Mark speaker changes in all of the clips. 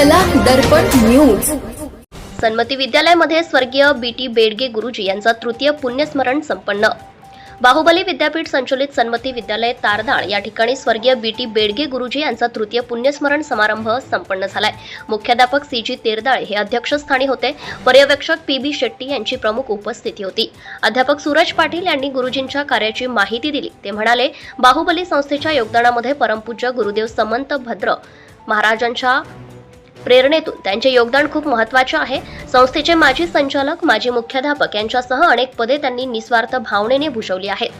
Speaker 1: दर्पण news.
Speaker 2: Sanmati विद्यालयामध्ये स्वर्गीय बी T Bedge गुरुजी यांचा तृतीय पुण्यस्मरण संपन्न. बाहुबली विद्यापीठ संचलित सन्मती विद्यालय तारदाळ या ठिकाणी स्वर्गीय बी टी बेडगे गुरुजी यांचा तृतीय पुण्यस्मरण समारंभ संपन्न झालाय. मुख्याध्यापक सी जी तेरदाळ हे अध्यक्षस्थानी होते. पर्यवेक्षक पी बी शेट्टी यांची प्रमुख उपस्थिती होती. अध्यापक सूरज पाटील यांनी गुरुजींच्या कार्याची माहिती दिली. ते म्हणाले बाहुबली संस्थेच्या योगदानामध्ये परमपूज्य गुरुदेव समंत भद्र महाराजांच्या प्रेरणेतून त्यांचे योगदान खूप महत्त्वाचे आहे. संस्थेचे माजी संचालक माजी मुख्याध्यापक यांच्यासह अनेक पदे त्यांनी निस्वार्थ भावनेने भूषवली आहेत.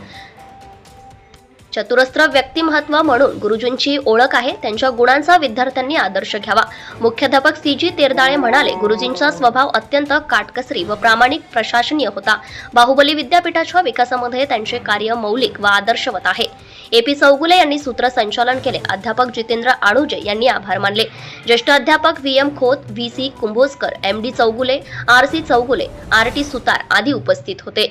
Speaker 2: चतुरस्त्र व्यक्तिमत्व म्हणून गुरुजींची ओळख आहे. त्यांच्या गुणांचा विद्यार्थ्यांनी आदर्श घ्यावा. मुख्याध्यापक सी जी तेरदाळे म्हणाले गुरुजींचा स्वभाव अत्यंत काटकसरी व प्रामाणिक प्रशासनीय होता. बाहुबली विद्यापीठाच्या विकासामध्ये त्यांचे कार्य मौलिक व आदर्शवत आहे. एपी चौगुले यांनी सूत्रसंचालन केले. अध्यापक जितेंद्र आणुजे यांनी आभार मानले. ज्येष्ठ अध्यापक V M Khot V C Kumbhojkar M D Chougule R C Chougule R T Sutar आदी उपस्थित होते.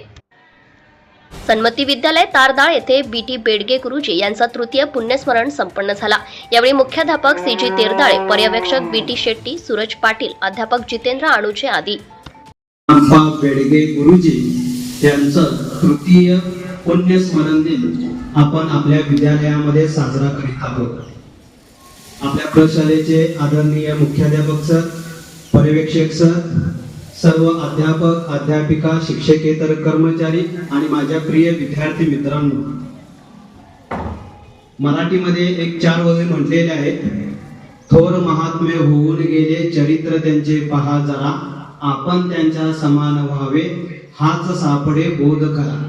Speaker 2: सन्मती विद्यालय तारदाळ येथे बी टी बेडगे गुरुजी यांचा तृतीय पुण्यस्मरण संपन्न झाला. यावेळी मुख्याध्यापक सी जी तेरदाळे पर्यवेक्षक बी टी शेट्टी सूरज पाटील अध्यापक जितेंद्र आणुजे आदी.
Speaker 3: बेडगे गुरुजी यांचं तृतीय पुण्यस्मरण दिन आपण आपल्या विद्यालयामध्ये साजरा करीत आहोत. आपल्या प्रशालेचे आदरणीय मुख्याध्यापक सर पर्यवेक्षक सर सर्व अध्यापक अध्यापिका शिक्षकेतर कर्मचारी आणि माझ्या प्रिय विद्यार्थी मित्रांनो मराठीमध्ये एक चार वगैरे म्हटलेले आहेत. थोर महात्मे होऊन गेले चरित्र त्यांचे पहा जरा आपण त्यांच्या समान व्हावे हाच सापडे बोध करा.